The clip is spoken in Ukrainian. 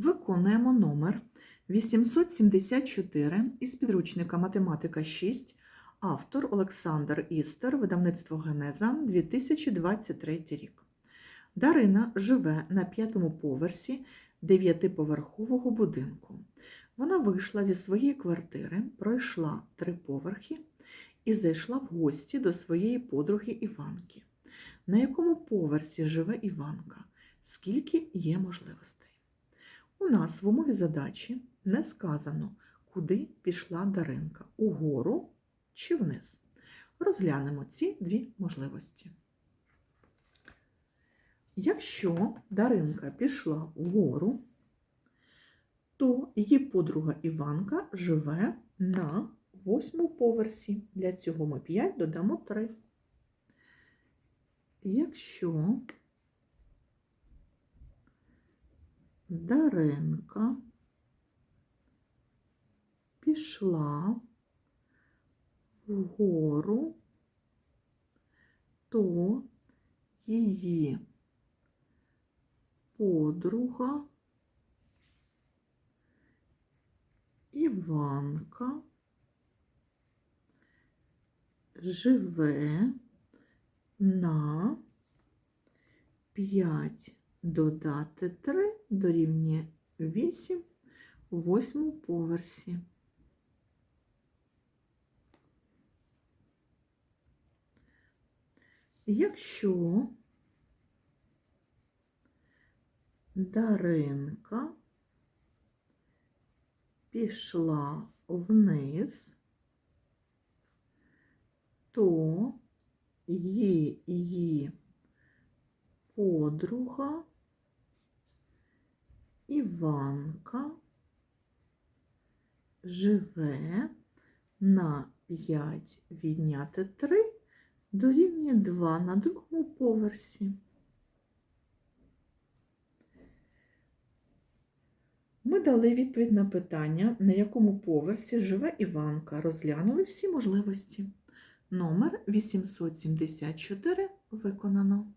Виконуємо номер 874 із підручника Математика 6, автор Олександр Істер, видавництво Генеза, 2023 рік. Дарина живе на п'ятому поверсі дев'ятиповерхового будинку. Вона вийшла зі своєї квартири, пройшла три поверхи і зайшла в гості до своєї подруги Іванки. На якому поверсі живе Іванка? Скільки є можливостей? У нас в умові задачі не сказано, куди пішла Даринка угору чи вниз. Розглянемо ці дві можливості. Якщо Даринка пішла вгору, то її подруга Іванка живе на восьмому поверсі. Для цього ми 5 додамо 3. Якщо Даринка пішла вгору, то її подруга Іванка живе на 5 додати 3 дорівнює 8 у восьмому поверсі. Якщо Даринка пішла вниз, то її подруга Іванка живе на 5 відняти 3 дорівнює 2 на другому поверсі. Ми дали відповідь на питання, на якому поверсі живе Іванка. Розглянули всі можливості. Номер 874 виконано.